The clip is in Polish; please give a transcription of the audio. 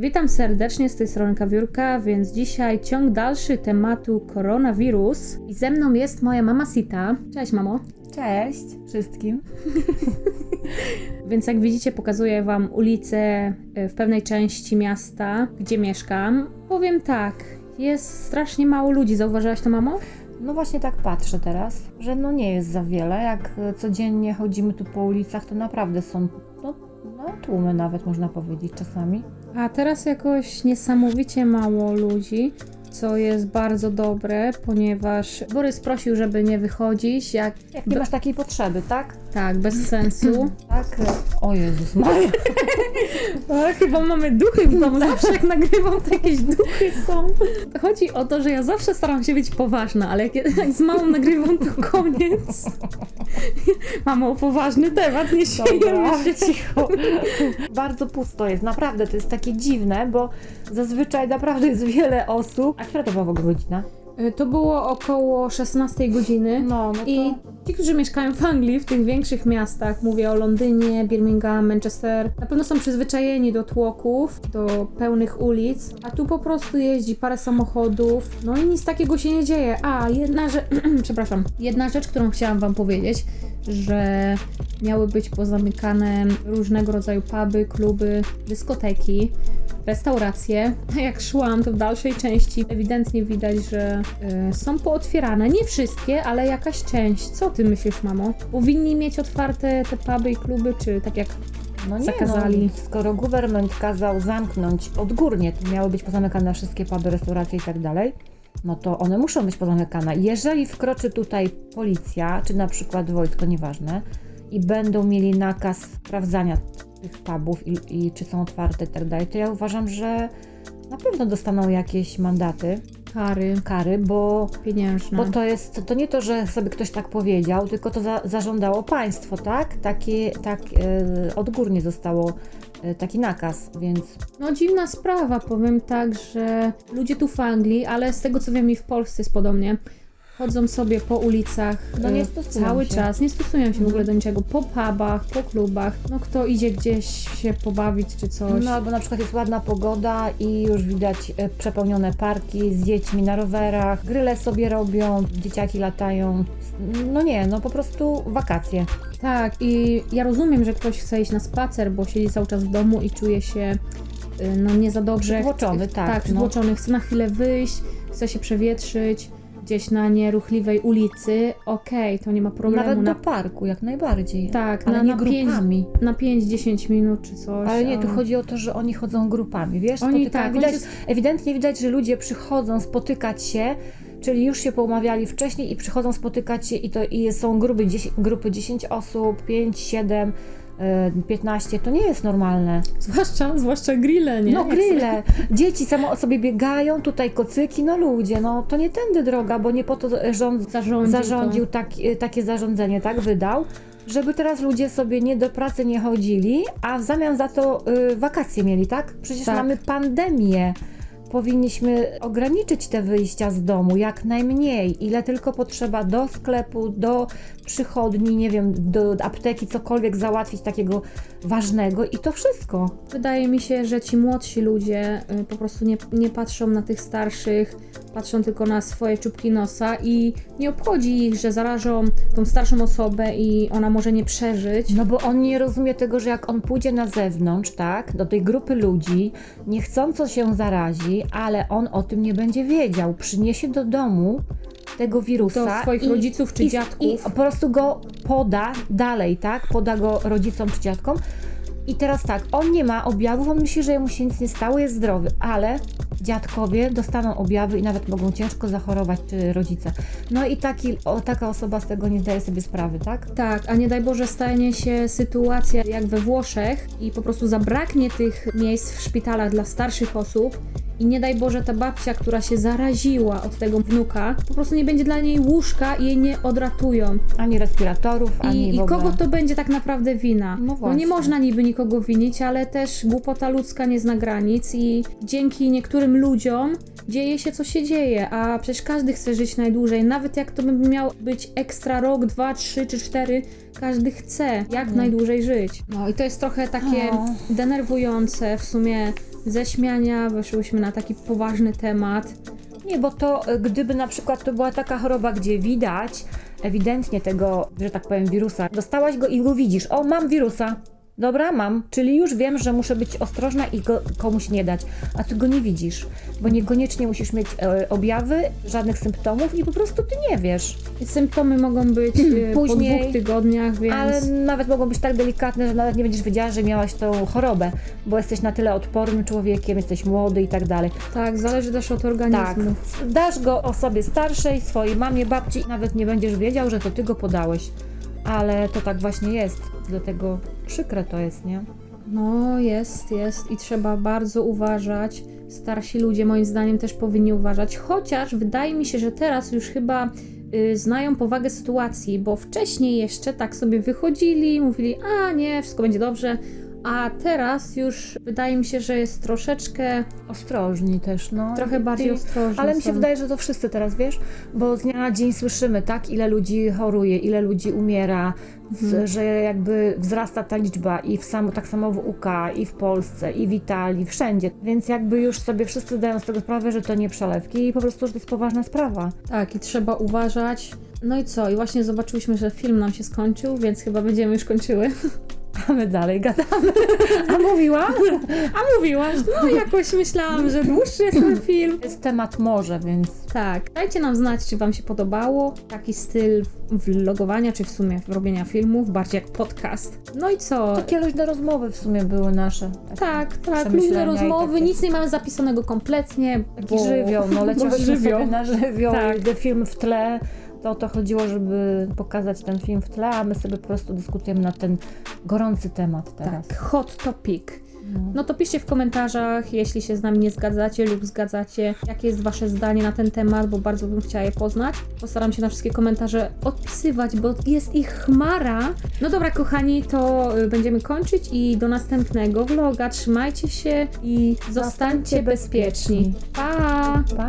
Witam serdecznie z tej strony Kawiórka, więc dzisiaj ciąg dalszy tematu koronawirus. I ze mną jest moja mama Sita. Cześć mamo. Cześć wszystkim. Więc jak widzicie pokazuję wam ulicę e, w pewnej części miasta, gdzie mieszkam. Powiem tak, jest strasznie mało ludzi, zauważyłaś to mamo? No właśnie tak patrzę teraz, że no nie jest za wiele. Jak e, codziennie chodzimy tu po ulicach, to naprawdę są no, tłumy nawet można powiedzieć czasami. A teraz jakoś niesamowicie mało ludzi, co jest bardzo dobre, ponieważ Borys prosił, żeby nie wychodzić, jak Jak nie masz takiej potrzeby, tak? tak, bez sensu. Tak. O Jezus Maria. A, chyba mamy duchy w domu. Zawsze jak nagrywam, to jakieś duchy są. Chodzi o to, że ja zawsze staram się być poważna, ale jak, jak z mamą nagrywam, to koniec. Mamo, poważny temat, nie śmiejemy Dobra, się. cicho. Bardzo pusto jest, naprawdę to jest takie dziwne, bo zazwyczaj naprawdę jest wiele osób. A która to była w ogóle godzina? Y, To było około 16 godziny. No, no to... I ci, którzy mieszkają w Anglii, w tych większych miastach, mówię o Londynie, Birmingham, Manchester, na pewno są przyzwyczajeni do tłoków, do pełnych ulic, a tu po prostu jeździ parę samochodów, no i nic takiego się nie dzieje. A, jedna rzecz, przepraszam, jedna rzecz, którą chciałam wam powiedzieć, że miały być pozamykane różnego rodzaju puby, kluby, dyskoteki, restauracje. Jak szłam, to w dalszej części ewidentnie widać, że y, są pootwierane. Nie wszystkie, ale jakaś część. Co ty myślisz, mamo? Powinni mieć otwarte te puby i kluby, czy tak jak No nie, zakazali. No, skoro government kazał zamknąć odgórnie, to miały być pozamykane wszystkie puby, restauracje i tak dalej, no to one muszą być pozamykane. Jeżeli wkroczy tutaj policja, czy na przykład wojsko, nieważne, i będą mieli nakaz sprawdzania tych pubów i, i czy są otwarte i tak dalej, to ja uważam, że na pewno dostaną jakieś mandaty, kary kary, bo pieniężne. bo to jest, to nie to, że sobie ktoś tak powiedział, tylko to za, zażądało państwo, tak? Takie, tak e, odgórnie zostało e, taki nakaz, więc No dziwna sprawa, powiem tak, że ludzie tu w Anglii, ale z tego co wiem i w Polsce jest podobnie, chodzą sobie po ulicach No nie e, stosują cały się. czas, nie stosują się w ogóle Mhm. do niczego, po pubach, po klubach, no kto idzie gdzieś się pobawić czy coś. no albo na przykład jest ładna pogoda i już widać e, przepełnione parki z dziećmi na rowerach, gryle sobie robią, dzieciaki latają. No nie, no po prostu wakacje. Tak, i ja rozumiem, że ktoś chce iść na spacer, bo siedzi cały czas w domu i czuje się y, no nie za dobrze. Przytłoczony, tak, Tak, no. przytłoczony. Chce na chwilę wyjść, chce się przewietrzyć gdzieś na nieruchliwej ulicy. Okej, to nie ma problemu. Nawet na, do parku, jak najbardziej. tak, Ale na, nie na, pięć, grupami. na 5-10 minut czy coś. Ale nie, tu chodzi o to, że oni chodzą grupami, wiesz? Oni spotykają. tak, widać, oni się- Ewidentnie widać, że ludzie przychodzą spotykać się, czyli już się poumawiali wcześniej i przychodzą spotykać się i to i są grupy 10, grupy 10 osób, 5, 7, e, 15, to nie jest normalne. Zwłaszcza, zwłaszcza grille, nie? No grille, dzieci samo sobie biegają, tutaj kocyki, no ludzie, no to nie tędy droga, bo nie po to rząd Zarządził, zarządził tak, takie zarządzenie, tak wydał, żeby teraz ludzie sobie nie do pracy nie chodzili, a w zamian za to y, wakacje mieli, tak? Przecież Tak. mamy pandemię. Powinniśmy ograniczyć te wyjścia z domu jak najmniej, ile tylko potrzeba do sklepu, do przychodni, nie wiem, do apteki, cokolwiek załatwić takiego ważnego i to wszystko. Wydaje mi się, że ci młodsi ludzie y, po prostu nie, nie patrzą na tych starszych, patrzą tylko na swoje czubki nosa i nie obchodzi ich, że zarażą tą starszą osobę i ona może nie przeżyć. No bo on nie rozumie tego, że jak on pójdzie na zewnątrz, tak, do tej grupy ludzi, niechcąco się zarazi, ale on o tym nie będzie wiedział. Przyniesie do domu tego wirusa. Do swoich rodziców czy i, dziadków. I po prostu go poda dalej, tak? Poda go rodzicom czy dziadkom. I teraz tak, on nie ma objawów, on myśli, że mu się nic nie stało, jest zdrowy, ale dziadkowie dostaną objawy i nawet mogą ciężko zachorować, czy rodzice. No i taki, o, taka osoba z tego nie zdaje sobie sprawy, tak? Tak, a nie daj Boże stanie się sytuacja jak we Włoszech i po prostu zabraknie tych miejsc w szpitalach dla starszych osób i nie daj Boże ta babcia, która się zaraziła od tego wnuka, po prostu nie będzie dla niej łóżka i jej nie odratują. Ani respiratorów, ani I, i w ogóle... kogo to będzie tak naprawdę wina? No No nie można niby nikogo winić, ale też głupota ludzka nie zna granic i dzięki niektórym ludziom dzieje się co się dzieje, a przecież każdy chce żyć najdłużej, nawet jak to by miał być ekstra rok, dwa, trzy czy cztery, każdy chce jak Mhm. najdłużej żyć. No i to jest trochę takie denerwujące w sumie ze śmiania weszłyśmy na taki poważny temat. Nie, bo to e, gdyby na przykład to była taka choroba, gdzie widać ewidentnie tego, że tak powiem, wirusa, dostałaś go i go widzisz, o mam wirusa, dobra, mam, czyli już wiem, że muszę być ostrożna i go komuś nie dać, a ty go nie widzisz, bo niekoniecznie musisz mieć e, objawy, żadnych symptomów i po prostu ty nie wiesz. Symptomy mogą być e, po Później, dwóch tygodniach, więc Ale nawet mogą być tak delikatne, że nawet nie będziesz wiedziała, że miałaś tą chorobę, bo jesteś na tyle odpornym człowiekiem, jesteś młody i tak dalej. tak, zależy też od Tak, organizmu. dasz go osobie starszej, swojej mamie, babci, nawet nie będziesz wiedział, że to ty go podałeś. Ale to tak właśnie jest, dlatego przykre to jest, nie? No, jest, jest i trzeba bardzo uważać. Starsi ludzie moim zdaniem też powinni uważać, chociaż wydaje mi się, że teraz już chyba y, znają powagę sytuacji, bo wcześniej jeszcze tak sobie wychodzili, mówili, a nie, wszystko będzie dobrze, a teraz już wydaje mi się, że jest troszeczkę, Ostrożni też, no. trochę bardziej ostrożni. Ale mi się są. wydaje, że to wszyscy teraz, wiesz, bo z dnia na dzień słyszymy, tak, ile ludzi choruje, ile ludzi umiera, z, Mhm. że jakby wzrasta ta liczba i w samo, tak samo w UK, i w Polsce, i w Italii, wszędzie. Więc jakby już sobie wszyscy zdają z tego sprawę, że to nie przelewki i po prostu, że to jest poważna sprawa. Tak, i trzeba uważać. No i co? I właśnie zobaczyłyśmy, że film nam się skończył, więc chyba będziemy już kończyły. A my dalej gadamy. A mówiłam? A mówiłaś, no jakoś myślałam, że dłuższy jest ten film. Jest temat morze, więc Tak, dajcie nam znać, czy Wam się podobało taki styl vlogowania, czy w sumie robienia filmów, bardziej jak podcast. No i co? takie luźne rozmowy w sumie były nasze. Takie Tak, tak, luźne i rozmowy, takie- nic nie mamy zapisanego kompletnie. Taki żywioł, no żywioł. sobie na żywioł, Tak. tak. film w tle. To o to chodziło, żeby pokazać ten film w tle, a my sobie po prostu dyskutujemy na ten gorący temat teraz. Tak, hot topic. No. No to piszcie w komentarzach, jeśli się z nami nie zgadzacie lub zgadzacie, jakie jest Wasze zdanie na ten temat, bo bardzo bym chciała je poznać. Postaram się na wszystkie komentarze odpisywać, bo jest ich chmara. No dobra, kochani, to y, będziemy kończyć i do następnego vloga. Trzymajcie się i zostańcie bezpieczni. Pa! Pa!